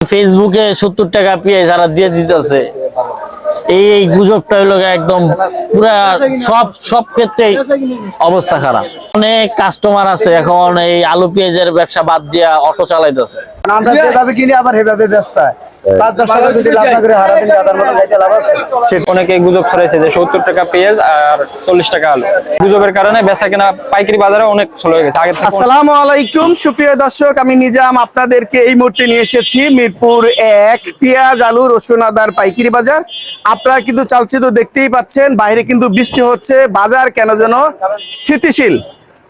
ফেসবুকে সত্তর টাকা পেয়ে যারা দিয়ে দিতেছে, এই এই গুজবটা হলো একদম পুরা সব সব ক্ষেত্রে অবস্থা খারাপ। অনেক কাস্টমার আছে এখন এই আলু পেঁয়াজের ব্যবসা বাদ দিয়ে অটো চালাইতেছে। আবার পাঁচ দশ টাকা যদি লাভ না করে হারা দিন গাদার মতো খাইতে লাভ আছে। সে অনেকে গুজব ছড়াইছে যে সত্তর টাকা পেঁয়াজ আর চল্লিশ টাকা আলু। গুজবের কারণে বেচা কেনা পাইকারি বাজারে অনেক স্লো গেছে। আগে থেকে আসসালামু আলাইকুম সুপ্রিয় দর্শক আমি নিজাম। আপনাদেরকে এই মুহূর্তে নিয়ে এসেছি মিরপুর এক পেঁয়াজ আলু রসুন আদার পাইকারি বাজার। আপনারা কিন্তু চালচিত্র দেখতেই পাচ্ছেন বাইরে কিন্তু বৃষ্টি হচ্ছে। বাজার কেন যেন স্থিতিশীল।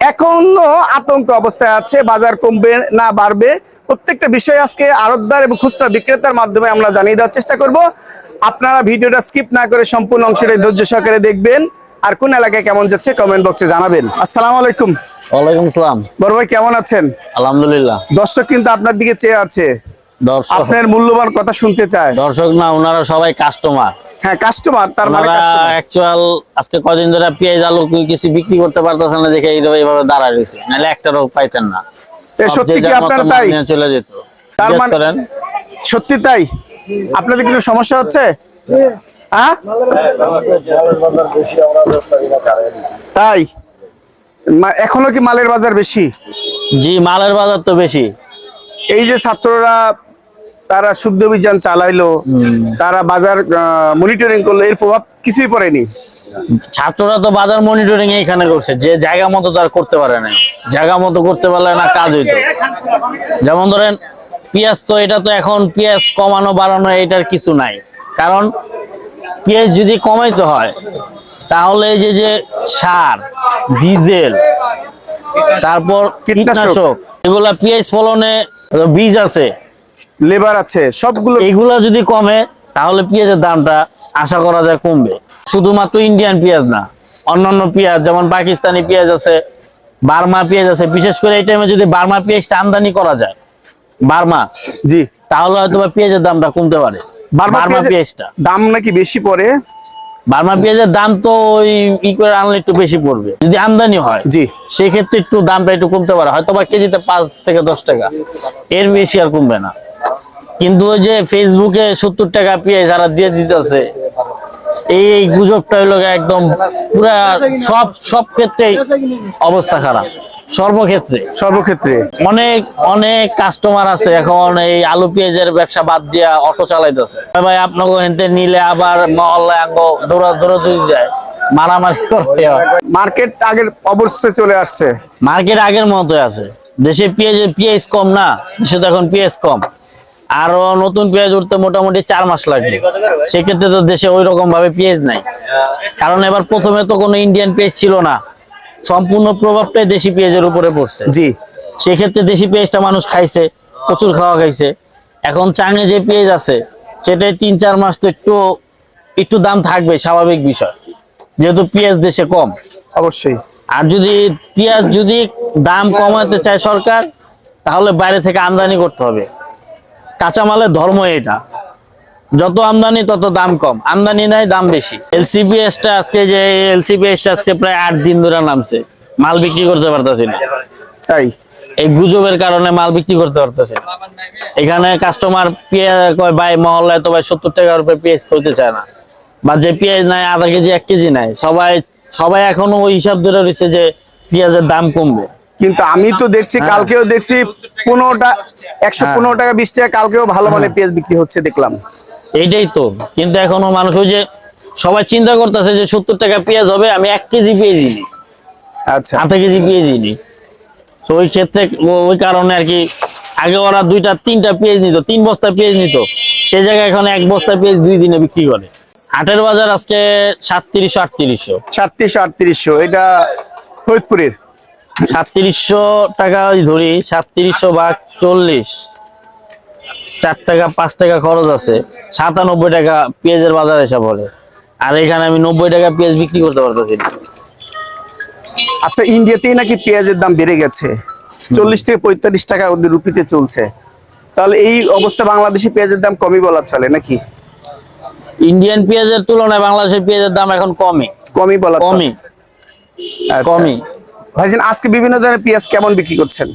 এখনও আতঙ্ক অবস্থায় আছে বাজার কমবে না বাড়বে। প্রত্যেকটা বিষয় আজকে আড়তদার এবং খুচরা বিক্রেতার মাধ্যমে আমরা জানিয়ে দেওয়ার চেষ্টা করব। আপনারা ভিডিওটা স্কিপ না করে সম্পূর্ণ অংশটা ধৈর্য সহকারে দেখবেন। আর কোন এলাকায় কেমন যাচ্ছে কমেন্ট বক্সে জানাবেন। আসসালামু আলাইকুম। ওয়ালাইকুম সালাম। বড় ভাই কেমন আছেন? আলহামদুলিল্লাহ। দর্শক কিন্তু আপনার দিকে চেয়ে আছে। আপনার মূল্যবান কথা শুনতে চায়। দর্শক না ওনারা সবাই কাস্টমার হ্যাঁ কাস্টমার তার মানে কাস্টমার অ্যাকচুয়াল আজকে কদিন ধরে পেঁয়াজ আলু কিছু বিক্রি করতে পারতেছে না দেখে এইভাবে দাঁড়ায় রয়েছে। নাহলে একটা রোগ পাইতেন না। সত্যি কি আপনারা তাই? চলে যেত। তার মানে- সত্যি তাই? আপনাদের কোনো সমস্যা হচ্ছে? হ্যাঁ তাই? এখনও কি মালের বাজার বেশি? জি মালের বাজার তো বেশি। এই যে ছাত্ররা তারা শুদ্ধ অভিযান চালাইলো তারা বাজার মনিটরিং করল এর প্রভাব কিছুই পড়েনি। ছাত্ররা তো বাজার মনিটরিং এখানে করছে যে জায়গা মতো তার করতে পারে না। জায়গা মতো করতে পারলে না কাজ হইতো। যেমন ধরেন পেঁয়াজ তো এটা তো এখন পেঁয়াজ কমানো বাড়ানো এটার কিছু নাই। কারণ পেঁয়াজ যদি কমাইতে হয় তাহলে এই যে যে সার ডিজেল তারপর। কীটনাশক এগুলা পেঁয়াজ ফলনে বীজ আছে। লেবার আছে সবগুলো এইগুলা যদি কমে তাহলে পেঁয়াজের দামটা আশা করা যায় কমবে। শুধুমাত্র ইন্ডিয়ান পেঁয়াজ না অন্যান্য পেঁয়াজ যেমন পাকিস্তানি পেঁয়াজ আছে বার্মা পেঁয়াজ আছে। বিশেষ করে এই টাইমে যদি বার্মা পেঁয়াজটা আমদানি করা যায় বার্মা জি। তাহলে হয়তো পেঁয়াজের দামটা কমতে পারে বার্মা বার্মা পেঁয়াজটা। দাম নাকি বেশি পড়ে? বার্মা পেঁয়াজের দাম তো ওই ই করে আনলে একটু বেশি পড়বে। যদি আমদানি হয় জি। সেক্ষেত্রে একটু দামটা একটু কমতে পারে। হয়তো বা কেজিতে পাঁচ থেকে দশ টাকা এর বেশি আর কমবে না। কিন্তু ওই যে ফেসবুকে সত্তর টাকা পেয়ে যারা দিয়ে দিতেছে এই গুজবটা হলো একদম পুরা সব সব ক্ষেত্রেই অবস্থা খারাপ। সর্বক্ষেত্রে। সর্বক্ষেত্রে। অনেক অনেক কাস্টমার আছে এখন এই আলু পেঁয়াজের ব্যবসা বাদ দিয়া অটো চালাইতেছে। ভাই আপনাকে হেনতে নিলে আবার মহল্লায় আঙ্গ দৌড়া দৌড়াদৌড়ি যায়। মারামারি করতে হয়। মার্কেট আগের অবস্থায় চলে আসছে। মার্কেট আগের মতো আছে। দেশে পেঁয়াজ পেঁয়াজ কম না দেশে তো এখন পেঁয়াজ কম। আরও নতুন পেঁয়াজ উঠতে মোটামুটি চার মাস লাগবে। সেক্ষেত্রে তো দেশে ওই রকম ভাবে পেঁয়াজ নাই। কারণ এবার প্রথমে তো কোনো ইন্ডিয়ান পেঁয়াজ ছিল না। সম্পূর্ণ প্রভাবটাই দেশি পেঁয়াজের উপরে পড়ছে। জি। সেক্ষেত্রে দেশি পেঁয়াজটা মানুষ খাইছে প্রচুর খাওয়া খাইছে। এখন চাঙে যে পেঁয়াজ আছে সেটাই তিন চার মাস তো একটু একটু দাম থাকবে স্বাভাবিক বিষয়। যেহেতু পেঁয়াজ দেশে কম। অবশ্যই। আর যদি পেঁয়াজ যদি দাম কমাতে চায় সরকার তাহলে বাইরে থেকে আমদানি করতে হবে। কাঁচামালের ধর্ম এটা। যত আমদানি তত দাম কম। আমদানি নাই দাম বেশি। এলসিপিএস টা আজকে যে এলসিপিএস টা আজকে প্রায় আট দিন ধরে নামছে। মাল বিক্রি করতে পারতেছি না। তাই এই গুজবের কারণে মাল বিক্রি করতে পারতেছে এখানে কাস্টমার পেঁয়াজ কয় ভাই মহল্লায় তো ভাই সত্তর টাকার উপরে পেঁয়াজ করতে চায় না। বা যে পেঁয়াজ নাই আধা কেজি এক কেজি নাই। সবাই সবাই এখনও ওই হিসাব ধরে রয়েছে যে পেঁয়াজের দাম কমবে। কিন্তু আমি তো দেখছি হ্যাঁ। কালকেও দেখছি পনেরোটা একশো পনেরো টাকা বিশ টাকা কালকেও ভালো হ্যাঁ। মানের পেঁয়াজ বিক্রি হচ্ছে দেখলাম। এইটাই তো। কিন্তু এখনও মানুষ ওই যে সবাই চিন্তা করতেছে যে সত্তর টাকা পেঁয়াজ হবে আমি এক কেজি পেঁয়াজ নিই। আচ্ছা। আধা কেজি পেঁয়াজ নিই। তো ওই ক্ষেত্রে ওই কারণে আর কি আগে ওরা দুইটা তিনটা পেঁয়াজ নিত তিন বস্তা পেঁয়াজ নিত। সে জায়গায় এখন এক বস্তা পেঁয়াজ দুই দিনে বিক্রি করে। হাটের বাজার আজকে সাতত্রিশশো আটত্রিশশো। সাতত্রিশশো আটত্রিশশো এটা ফরিদপুরের? সাতত্রিশশো টাকা ধরি সাতত্রিশশো ভাগ চল্লিশ চার টাকা পাঁচ টাকা খরচ আছে সাতানব্বই টাকা পেঁয়াজের বাজার হিসাব হলে আর এখানে আমি নব্বই টাকা পেঁয়াজ বিক্রি করতে পারতেছি আচ্ছা ইন্ডিয়াতেই নাকি পেঁয়াজের দাম বেড়ে গেছে? চল্লিশ থেকে পঁয়তাল্লিশ টাকা ওদের রুপিতে চলছে। তাহলে এই অবস্থা বাংলাদেশি পেঁয়াজের দাম কমই বলা চলে নাকি? ইন্ডিয়ান পেঁয়াজের তুলনায় বাংলাদেশের পেঁয়াজের দাম এখন কমই। কমই বলা কমই। আচ্ছা। কমই। ভাইজান আজকে বিভিন্ন ধরনের পেঁয়াজ কেমন বিক্রি করছেন?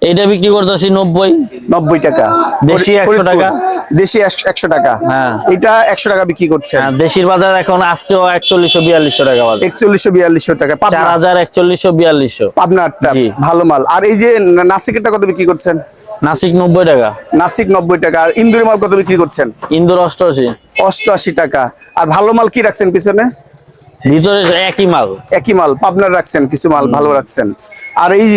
এটা বিক্রি করতেছি নব্বই। নব্বই টাকা। দেশি 100 ফরিদপুর। টাকা। দেশি একশো- একশো টাকা। হ্যাঁ। এটা একশো টাকা বিক্রি করছে হ্যাঁ, দেশির বাজার এখন আজকেও একচল্লিশশো বিয়াল্লিশশো টাকা একচল্লিশশো বিয়াল্লিশশো টাকা। চার পাবনা হাজার একচল্লিশশো বিয়াল্লিশশো। পাবনারটা ভালো মাল। আর এই যে নাসিকেরটা কত বিক্রি করছেন? নাসিক নব্বই টাকা। নাসিক নব্বই টাকা। আর ইন্দুরি মাল কত বিক্রি করছেন? ইন্দোর অষ্টআশি। অষ্টআশি টাকা। আর ভালো মাল কি রাখছেন পিছনে? ভিতরে একই মাল। একই মাল পাবনার রাখছেন কিছু মাল ভালো রাখছেন। আর এই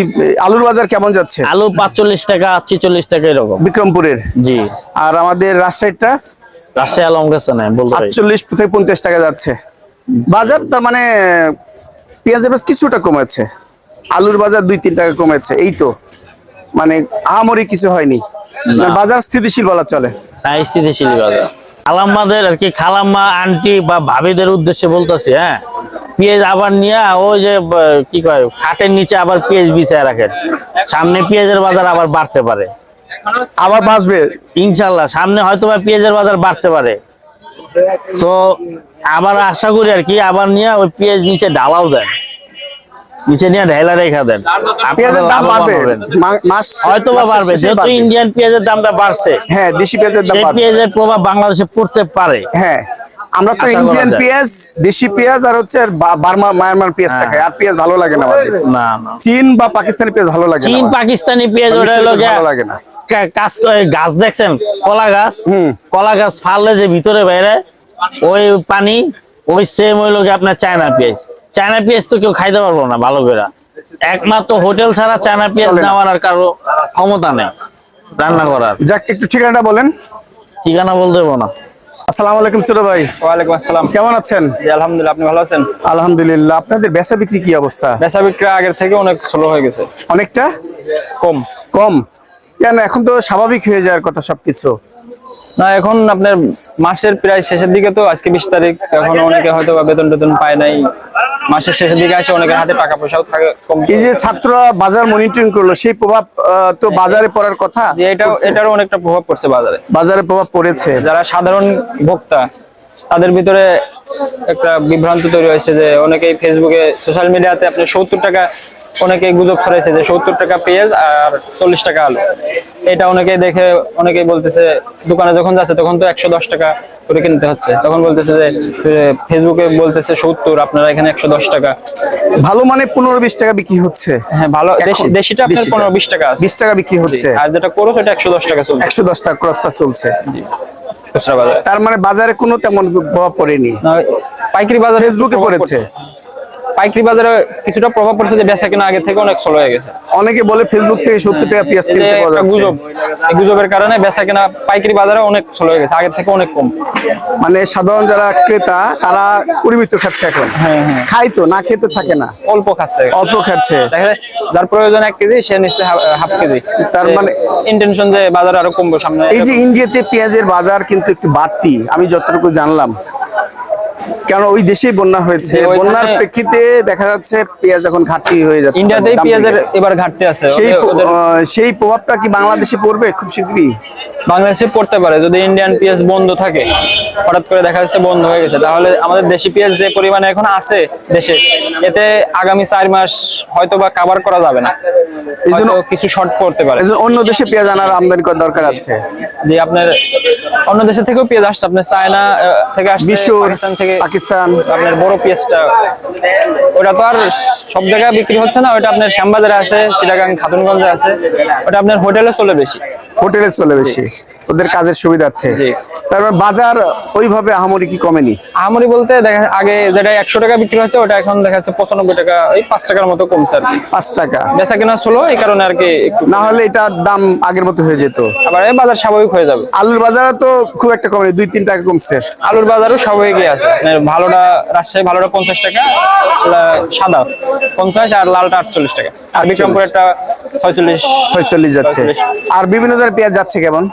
আলুর বাজার কেমন যাচ্ছে? আলু পাঁচচল্লিশ টাকা ছিচল্লিশ টাকা এরকম। বিক্রমপুরের? জি। আর আমাদের রাজশাহীটা রাজশাহী আলম গেছে না বলতে আটচল্লিশ থেকে পঞ্চাশ টাকা যাচ্ছে। বাজার তার মানে পেঁয়াজের বেশ কিছুটা কমেছে। আলুর বাজার দুই তিন টাকা কমেছে এই তো। মানে আহামরি কিছু হয়নি। বাজার স্থিতিশীল বলা চলে। হ্যাঁ স্থিতিশীল বাজার। খালাম্মাদের আর কি খালাম্মা আন্টি বা ভাবিদের উদ্দেশ্যে বলতেছি হ্যাঁ? পেঁয়াজ আবার নিয়ে ওই যে কি কয় খাটের নিচে আবার পেঁয়াজ বিছায় রাখেন। সামনে পেঁয়াজের বাজার আবার বাড়তে পারে। আবার বাঁচবে? ইনশাল্লাহ সামনে হয়তো বা পেঁয়াজের বাজার বাড়তে পারে। তো আবার আশা করি আর কি আবার নিয়ে ওই পেঁয়াজ নিচে ঢালাও দেন। নিচে নিয়ে ঢেলা রেখা দেন। পেঁয়াজের দাম বাড়বে। মাস হয়তো বা বাড়বে যেহেতু ইন্ডিয়ান পেঁয়াজের দামটা বাড়ছে। হ্যাঁ দেশি পেঁয়াজের দাম বাড়বে। পেঁয়াজের প্রভাব বাংলাদেশে পড়তে পারে। হ্যাঁ আমরা তো ইন্ডিয়ান পেঁয়াজ দেশি পেঁয়াজ আর হচ্ছে বার্মা মায়ানমার পেঁয়াজটা হ্যাঁ। খাই আর পেঁয়াজ ভালো লাগে না আমাদের না না। চীন বা পাকিস্তানি পেঁয়াজ ভালো লাগে না চীন পাকিস্তানি পেঁয়াজ ওটা হলো ভালো লাগে না। গাছ গাছ দেখছেন? কলা গাছ? হুম। কলা গাছ ফাললে যে ভিতরে বাইরে ওই পানি ওই সেম হইল গিয়ে আপনার চায়না পেঁয়াজ। চায়না পেঁয়াজ তো কেউ খাইতে পারব না ভালো করে। একমাত্র হোটেল ছাড়া চায়না পেঁয়াজ নেওয়ার আর কারও ক্ষমতা নেই রান্না করার। যাক একটু ঠিকানাটা বলেন। ঠিকানা বলতে দেবো না। আসসালামু আলাইকুম ছোট ভাই। ওয়ালাইকুম আসসালাম। কেমন আছেন? আলহামদুলিল্লাহ আপনি ভালো আছেন? আলহামদুলিল্লাহ। আপনাদের বেচা বিক্রি কি অবস্থা? বেচা বিক্রি আগের থেকে অনেক স্লো হয়ে গেছে। অনেকটা? কম। কম। কেন? এখন তো স্বাভাবিক হয়ে যাওয়ার কথা সবকিছু। না এখন আপনার মাসের প্রায় শেষের দিকে তো আজকে বিশ তারিখ। এখন অনেকে হয়তো বেতন টেতন পায় নাই। মাসের শেষের দিকে আসে অনেকের হাতে টাকা পয়সাও থাকে কম এই যে ছাত্ররা বাজার মনিটরিং করল সেই প্রভাব আহ, তো বাজারে পড়ার কথা এটাও এটারও অনেকটা প্রভাব পড়ছে বাজারে। বাজারে প্রভাব পড়েছে। যারা সাধারণ ভোক্তা তাদের ভিতরে একটা বিভ্রান্তি তৈরি হয়েছে যে অনেকেই ফেসবুকে সোশ্যাল মিডিয়াতে আপনি সত্তর টাকা অনেকেই গুজব ছড়াইছে যে সত্তর টাকা পেঁয়াজ আর চল্লিশ টাকা আলু। এটা অনেকেই দেখে অনেকেই বলতেছে দোকানে যখন যাচ্ছে তখন তো একশো দশ টাকা করে কিনতে হচ্ছে। তখন বলতেছে যে ফেসবুকে বলতেছে সত্তর আপনারা এখানে একশো দশ টাকা। ভালো মানে পনেরো বিশ টাকা বিক্রি হচ্ছে। হ্যাঁ ভালো। দেশিটা আপনার পনেরো বিশ টাকা বিশ টাকা বিক্রি হচ্ছে। আর যেটা করো সেটা একশো দশ টাকা চলছে। একশো দশ টাকা ক্রসটা চলছে। খুচরা বাজারে তার মানে বাজারে কোনো তেমন প্রভাব পড়েনি। পাইকারি বাজার ফেসবুকে পড়েছে। পাইকারি বাজারে কিছুটা প্রভাব পড়ছে যে বেচা কিনা আগে থেকে অনেক স্লো হয়ে গেছে। অনেকে বলে ফেসবুক থেকে সত্তর টাকা পেঁয়াজ কিনতে পাওয়া যাচ্ছে। গুজব এই গুজবের কারণে বেচা কিনা পাইকারি বাজারে অনেক স্লো হয়ে গেছে আগের থেকে অনেক কম। মানে সাধারণ যারা ক্রেতা তারা পরিমিত খাচ্ছে এখন। হ্যাঁ, হ্যাঁ। খাই তো না খেতে থাকে না। অল্প খাচ্ছে। অল্প খাচ্ছে। যার প্রয়োজন এক কেজি সে নিশ্চয় হাফ কেজি। তার মানে- ইন্টেনশন যে বাজার আরও কমবে সামনে। এই যে ইন্ডিয়াতে পেঁয়াজের বাজার কিন্তু একটু বাড়তি আমি যতটুকু জানলাম। কারণ ওই দেশেই বন্যা হয়েছে? বন্যার প্রেক্ষিতে দেখা যাচ্ছে পেঁয়াজ এখন ঘাটতি হয়ে যাচ্ছে ইন্ডিয়াতেই পেঁয়াজের এবার ঘাটতি আছে সেই সেই প্রভাবটা কি বাংলাদেশে পড়বে খুব শীঘ্রই? বাংলাদেশে পড়তে পারে যদি ইন্ডিয়ান পেঁয়াজ বন্ধ থাকে হঠাৎ করে দেখা যাচ্ছে বন্ধ হয়ে গেছে তাহলে আমাদের দেশি পেঁয়াজ যে পরিমাণে এখন আছে দেশে এতে আগামী চার মাস হয়তো বা কাভার করা যাবে না। কিছু শর্ট পড়তে পারে। অন্য দেশে পেঁয়াজ আনার আমদানি করার দরকার আছে। যে আপনার অন্য দেশের থেকেও পেঁয়াজ আসছে আপনার চায়না থেকে আসছে পাকিস্তান থেকে পাকিস্তান, আপনার বড় পেঁয়াজটা, ওটা তো আর সব জায়গায় বিক্রি হচ্ছে না, ওটা আপনার শ্যামবাজারে আছে, চিটাগাং, খাতুনগঞ্জে আছে, ওটা আপনার হোটেলে চলে বেশি। হোটেলে চলে বেশি। ওদের কাজের সুবিধার্থে। তারপর বাজার ওইভাবে আহামরি কি কমেনি? আহামরি বলতে দেখা আগে যেটা একশো টাকা বিক্রি হয়েছে ওটা এখন দেখা যাচ্ছে পঁচানব্বই টাকা ওই পাঁচ টাকার মতো কমছে আর কি। পাঁচ টাকা। বেচা কেনা ষোলো এই কারণে আর কি না হলে এটার দাম আগের মতো হয়ে যেত। আবার বাজার স্বাভাবিক হয়ে যাবে। আলুর বাজারে তো খুব একটা কমেনি দুই তিন টাকা কমছে। আলুর বাজারও স্বাভাবিকই আছে। মানে ভালোটা রাজশাহী ভালোটা পঞ্চাশ টাকা সাদা পঞ্চাশ আর লালটা আটচল্লিশ টাকা। আর বিক্রমপুরেরটা ছয়চল্লিশ ছয়চল্লিশ যাচ্ছে। আর বিভিন্ন ধরনের পেঁয়াজ যাচ্ছে কেমন?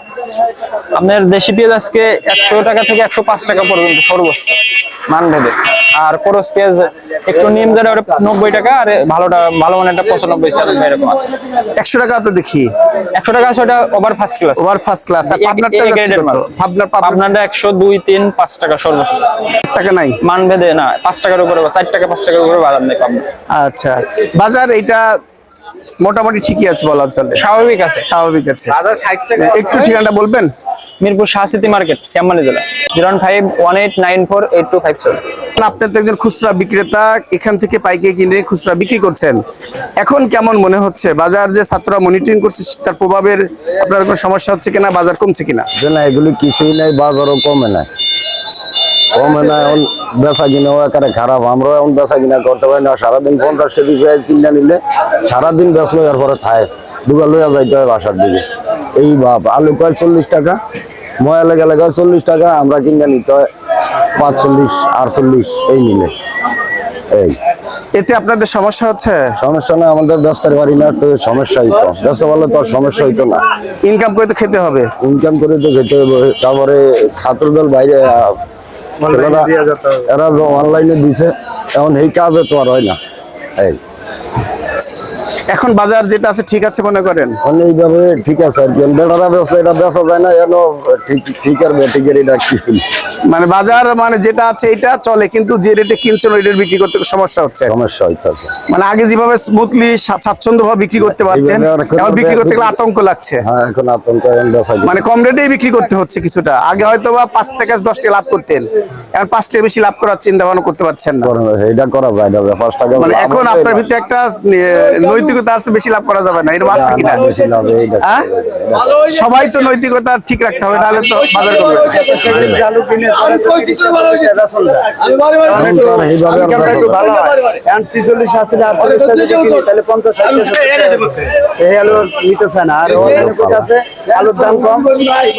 আপনার দেশি পেঁয়াজ আজকে একশো টাকা থেকে একশো পাঁচ টাকা পর্যন্ত সর্বোচ্চ মান ভেদে আর করস পেঁয়াজ একটু নিম যেটা নব্বই টাকা আর ভালোটা ভালো মানেরটা পঁচানব্বই এরকম আছে। একশো টাকা তো দেখি। একশো টাকা আছে ওটা over first class over first class আর পাবনারটা পাবনার পাবনার আপনারটা একশো দুই তিন পাঁচ টাকা সর্বোচ্চ। টাকা নাই? মান ভেদে না পাঁচ টাকার উপরে চার টাকা পাঁচ টাকার উপরে বাজার নেই পাবনা আচ্ছা। বাজার এটা মোটামুটি ঠিকই আছে বলা চলে। স্বাভাবিক আছে। স্বাভাবিক আছে। একটু ঠিকানাটা বলবেন? মিরপুর শাহসিটি মার্কেট শ্যামমানি জেলা। Zero five one eight nine four eight two five seven আপনি তো একজন খুচরা বিক্রেতা এখান থেকে পাইকে কিনে খুচরা বিক্রি করছেন। এখন কেমন মনে হচ্ছে? বাজার যে ছাত্ররা মনিটরিং করছে তার প্রভাবের আপনার কোনো সমস্যা হচ্ছে কিনা বাজার কমছে কিনা? যে না এগুলি কিছুই নাই বাজারও কমে নাই কমে নাই এখন বেচা কিনাও একেবারে খারাপ। আমরাও এখন বেচা কিনা করতে পারি না। সারাদিন পঞ্চাশ কেজি পেঁয়াজ কিনে নিলে সারাদিন বেচলো এরপরে খায় দুবার লইয়া যাইতে হয় বাসার দিকে। এই বাপ আলু কয় চল্লিশ টাকা? ময়ালে গেলে কয় চল্লিশ টাকা আমরা কিনে নিতে হয় পাঁচচল্লিশ আটচল্লিশ এই নিলে। এই। এতে আপনাদের সমস্যা হচ্ছে? সমস্যা না আমাদের ব্যস্তের বাড়ি না তো সমস্যা হইতো ব্যস্ত বললে তো আর সমস্যা হইতো না। ইনকাম করে তো খেতে হবে? ইনকাম করে তো খেতে হবে। তারপরে ছাত্রদল বাইরে ছেলেরা এরা যে অনলাইনে দিছে। এখন এই কাজে তো আর হয় না। এই। এখন বাজার যেটা আছে ঠিক আছে মনে করেন? এইভাবে ঠিক আছে আর কি। বেটারা বেচলে এটা বেচা যায় না এন ঠিক ঠিক আর বেটিকের এটা কি? মানে বাজার মানে যেটা আছে এটা চলে কিন্তু যে রেটে কিনছেন ওই রেট বিক্রি করতে সমস্যা হচ্ছে। সমস্যা হইতেছে। মানে আগে যেভাবে স্মুথলি স্বাচ্ছন্দ্য ভাবে বিক্রি করতে পারতেন এখন বিক্রি করতে গেলে আতঙ্ক লাগছে। হ্যাঁ এখন আতঙ্ক মানে কম রেটেই বিক্রি করতে হচ্ছে কিছুটা। আগে হয়তো বা পাঁচ থেকে টাকা লাভ করতেন এখন পাঁচ টাকা বেশি লাভ করার চিন্তা ভাবনা করতে পারছেন না। এটা করা যায় না পাঁচ টাকা মানে এখন আপনার ভিতরে একটা আহ, নৈতিকতা আছে বেশি লাভ করা যাবে না। বাড়ছে না, কিনা? হ্যাঁ? সবাই তো নৈতিকতা ঠিক রাখতে হবে নাহলে তো বাজার না। আলুর দাম কম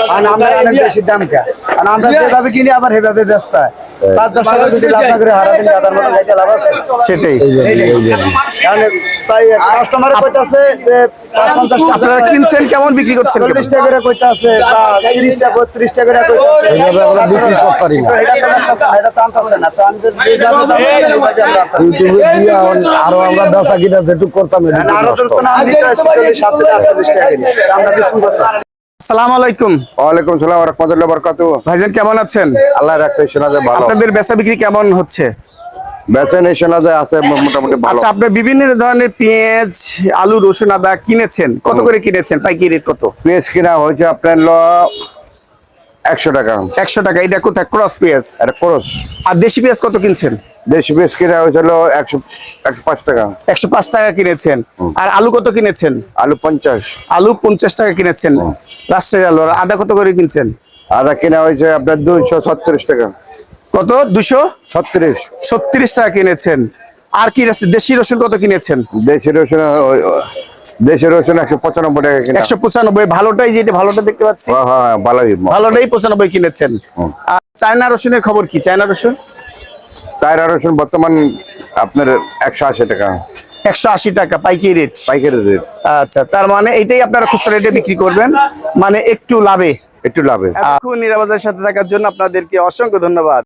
আর আমরা অনেক বেশি দাম কা আর আমরা যেভাবে কিনি আবার সেভাবে ব্যস্ত হয়। পাঁচ দশ টাকা যদি লাভ না করে হারা দিন গাদার মতো লাভ আছে। সেটাই। তাই কাস্টমার কইতাছে যে পাঁচ পঞ্চাশ টাকা আপনারা কিনছেন কেমন বিক্রি করছেন কেমন? চল্লিশ টাকা করে কইতাছে বা তিরিশ টাকা বত্রিশ টাকা করে কইতাছে। এইভাবে আমরা বিক্রি করতে পারি না। এটা না। ইউটিউবে দিয়ে আরও আমরা বেচা কিনা যেটুকু করতাম এটুকু আরও তো না নিতে আসছি চল্লিশ সাতচল্লিশ আটচল্লিশ টাকা আমরা বিস্কুট করতাম আসসালামু আলাইকুম। ওয়ালাইকুম সালাম রহমতুল্লাহ বরকাত ভাইজান কেমন আছেন? আল্লাহ রাখছে শোনা যায় ভালো। আপনাদের বেচা বিক্রি কেমন হচ্ছে? শোনা যায় আছে মোটামুটি ভালো। আচ্ছা আপনি বিভিন্ন ধরনের পেঁয়াজ আলু রসুন আদা কিনেছেন? কত করে কিনেছেন? পাইকারি রেট কত? পেঁয়াজ কিনা হয়েছে আপনার একশো টাকা। একশো টাকা এটা কোথায়? ক্রস পেঁয়াজ? আর খরচ আর দেশি পেঁয়াজ কত কিনছেন? দেশি পেঁয়াজ কিনা হয়েছিল একশো একশো পাঁচ টাকা। একশো পাঁচ টাকা কিনেছেন। আর আলু কত কিনেছেন? আলু পঞ্চাশ। আলু পঞ্চাশ টাকা কিনেছেন। রাজশাহী আলু আদা কত করে কিনছেন? আদা কিনা হয়েছে আপনার দুইশো ছত্রিশ টাকা। কত? দুশো ছত্রিশ। ছত্রিশ টাকা কিনেছেন। আর কি দেশি রসুন কত কিনেছেন? দেশি রসুন দেশি রসুন একশো পঁচানব্বই টাকা কিনা। একশো পঁচানব্বই ভালোটাই যেটা ভালোটা দেখতে পাচ্ছি। হ্যাঁ হ্যাঁ ভালোই। ভালোটাই পঁচানব্বই কিনেছেন। আর চায়না রসুনের খবর কি? চায়না রসুন? রসুন বর্তমান আপনার একশো আশি টাকা। একশো আশি টাকা পাইকারি রেট পাইকারি রেট আচ্ছা তার মানে এইটাই আপনারা খুচরা রেটে বিক্রি করবেন। মানে একটু লাভে। একটু লাভে। এখন নিরাপদের সাথে থাকার জন্য আপনাদেরকে অসংখ্য ধন্যবাদ।